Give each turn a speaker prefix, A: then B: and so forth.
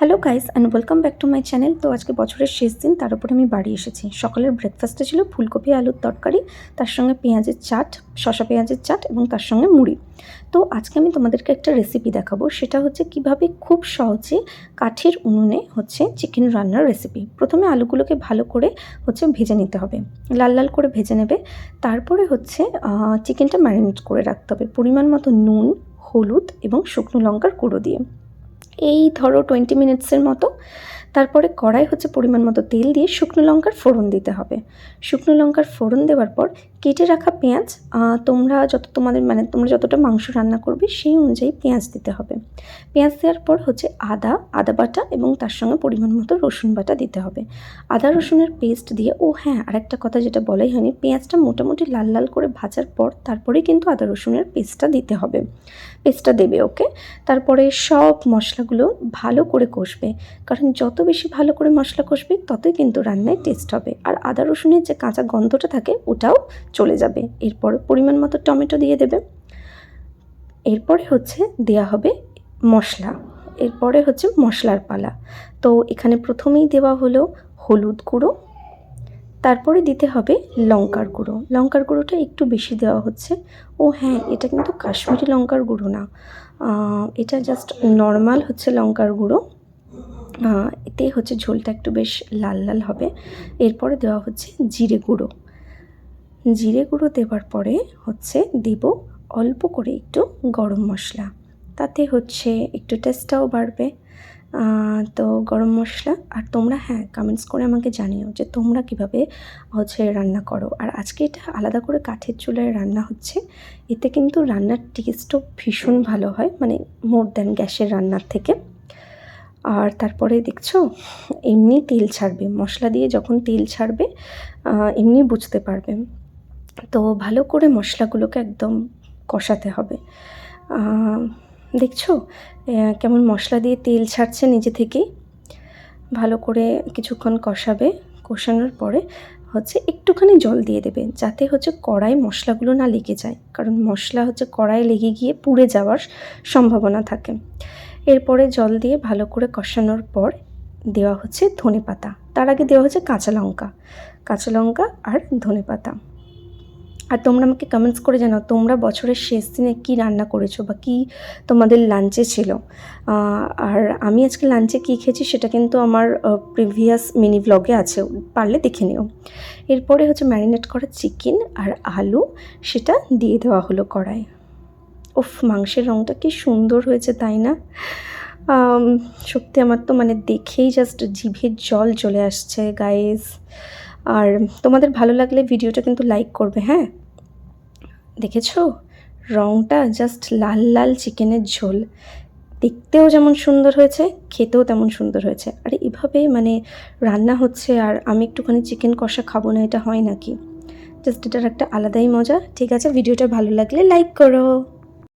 A: Hello guys and welcome back to my channel তো আজকে বছরের শেষ দিন, তার উপরে আমি বাড়ি এসেছি। সকালের ব্রেকফাস্টে ছিল ফুলকপি, আলুর তরকারি, তার সঙ্গে পেঁয়াজের চাট শশা পেঁয়াজের চাট এবং তার সঙ্গে মুড়ি। তো আজকে আমি তোমাদেরকে একটা রেসিপি দেখাবো। সেটা হচ্ছে কীভাবে খুব সহজে কাঠের উনুনে হচ্ছে চিকেন রান্নার রেসিপি প্রথমে আলুগুলোকে ভালো করে হচ্ছে ভেজে নিতে হবে। লাল লাল করে ভেজে নেবে। তারপরে হচ্ছে চিকেনটা ম্যারিনেট করে রাখতে হবে। পরিমাণ মতো নুন, হলুদ এবং শুকনো লঙ্কার গুঁড়ো দিয়ে। এই ধরো টোয়েন্টি মিনিটসের মতো। তারপরে কড়াই হচ্ছে পরিমাণ মতো তেল দিয়ে শুকনো লঙ্কার ফোড়ন দিতে হবে। শুকনো লঙ্কার ফোড়ন দেওয়ার পর কেটে রাখা পেঁয়াজ তোমরা যত তোমাদের মানে তোমরা যতটা মাংস রান্না করবে সেই অনুযায়ী পেঁয়াজ দিতে হবে। পেঁয়াজ দেওয়ার পর হচ্ছে আদা আদা বাটা এবং তার সঙ্গে পরিমাণ মতো রসুন বাটা দিতে হবে। আদা রসুনের পেস্ট দিয়ে, ও হ্যাঁ আরেকটা কথা যেটা বলাই হয়নি, পেঁয়াজটা মোটামুটি লাল লাল করে ভাজার পর তারপরে কিন্তু আদা রসুনের পেস্টটা দিতে হবে। পেস্টটা দেবে, ওকে? তারপরে সব মশলাগুলো ভালো করে কষবে। কারণ যত বেশি ভালো করে মশলা কষবে, ততই কিন্তু রান্নায় টেস্ট হবে। আর আদা রসুনের যে কাঁচা গন্ধটা থাকে, ওটাও চলে যাবে। এরপর পরিমাণ মতো টমেটো দিয়ে দেবে। এরপরে হচ্ছে দেয়া হবে মশলা। এরপরে হচ্ছে মশলার পালা। তো এখানে প্রথমেই দেওয়া হলো হলুদ গুঁড়ো। তারপরে দিতে হবে লঙ্কার গুঁড়ো। লঙ্কার গুঁড়োটা একটু বেশি দেওয়া হচ্ছে। ও হ্যাঁ এটা কিন্তু কাশ্মীরি লঙ্কার গুঁড়ো না। এটা জাস্ট নর্মাল হচ্ছে লঙ্কার গুঁড়ো। এতে হচ্ছে ঝোলটা একটু বেশ লাল লাল হবে। এরপরে দেওয়া হচ্ছে জিরে গুঁড়ো। জিরে গুঁড়ো দেওয়ার পরে হচ্ছে দেব অল্প করে একটু গরম মশলা। তাতে হচ্ছে একটু টেস্টটাও বাড়বে। তো গরম মশলা, আর তোমরা হ্যাঁ কমেন্টস করে আমাকে জানিও যে তোমরা কীভাবে হচ্ছে রান্না করো। আর আজকে এটা আলাদা করে কাঠের চুলায় রান্না হচ্ছে, এতে কিন্তু রান্নার টেস্টও ভীষণ ভালো হয় মানে মোর দ্যান গ্যাসের রান্নার থেকে। আর তারপরে দেখছ, এমনি তেল ছাড়বে। মশলা দিয়ে যখন তেল ছাড়বে এমনি বুঝতে পারবে। তো ভালো করে মশলাগুলোকে একদম কষাতে হবে। দেখছ? কেমন মশলা দিয়ে তেল ছাড়ছে নিজে থেকেই। ভালো করে কিছুক্ষণ কষাবে। কষানোর পরে হচ্ছে একটুখানি জল দিয়ে দেবে, যাতে হচ্ছে কড়াই মশলাগুলো না লেগে যায়। কারণ মশলা হচ্ছে কড়াই লেগে গিয়ে পুড়ে যাওয়ার সম্ভাবনা থাকে। এরপরে জল দিয়ে ভালো করে কষানোর পর দেওয়া হচ্ছে ধনে পাতা তার আগে দেওয়া হচ্ছে কাঁচা লঙ্কা। কাঁচা লঙ্কা আর ধনে পাতা আর তোমরা আমাকে কমেন্টস করে জানাও, তোমরা বছরের শেষ দিনে কী রান্না করেছ বা কী তোমাদের লাঞ্চে ছিল? আর আমি আজকে লাঞ্চে কী খেয়েছি সেটা কিন্তু আমার প্রিভিয়াস মিনি ব্লগে আছে, পারলে দেখে নিও। এরপরে হচ্ছে ম্যারিনেট করা চিকেন আর আলু, সেটা দিয়ে দেওয়া হলো কড়াই। উফ, মাংসের রঙটা কি সুন্দর হয়েছে, তাই না? সত্যি আমার তো মানে দেখেই জাস্ট জিভের জল চলে আসছে গাইজ আর তোমাদের ভালো লাগলে ভিডিওটা কিন্তু লাইক করবে হ্যাঁ? দেখেছ? রঙটা জাস্ট লাল লাল চিকেনের ঝোল। দেখতেও যেমন সুন্দর হয়েছে, খেতেও তেমন সুন্দর হয়েছে। আর এভাবে মানে রান্না হচ্ছে আর আমি একটুখানি চিকেন কষা খাব না, এটা হয় নাকি? জাস্ট এটার একটা আলাদাই মজা। ঠিক আছে, ভিডিওটা ভালো লাগলে লাইক করো।